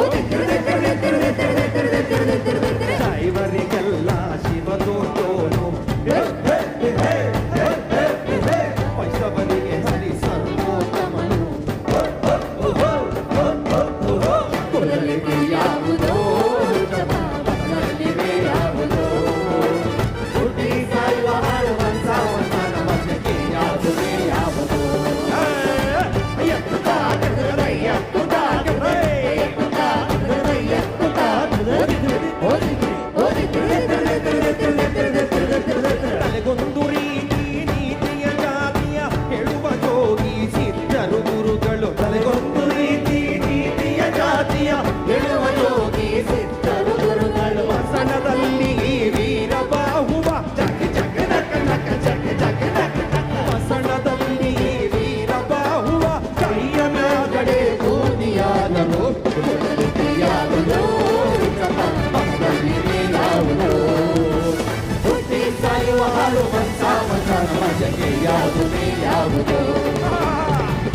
Oh, ಗುರುಗಳು ತಲೆಗೊಂದು ರೀತಿ ನೀತಿಯ ಜಾತಿಯ ಹೇಳುವ ಯೋಗಿ ಸಿದ್ಧರು ಗುರುಗಳು ವಸನದಲ್ಲಿ ವೀರ ಬಾಹುವ ಜಗ ಜಗ ನಕ ನಕ ಜಗ ಜಗ ನಕ ನಕ ವಸನದಲ್ಲಿ ವೀರ ಬಾಹುವ ಕೈಯ ಮ್ಯಾಗಡೆ ಬೂದಿಯಾದನು ಕುಲಲಿಗೆ ಯಾವುದೋ ಜಪ ಬದಲಿಗೆ ಯಾವುದೋ ಹುಟ್ಟಿ ಸಾಯುವ ಹಾಳುವಂತ ಒಂದನ ಮಧ್ಯಕ್ಕೆ ಯಾವುದೇ ಯಾವುದೋ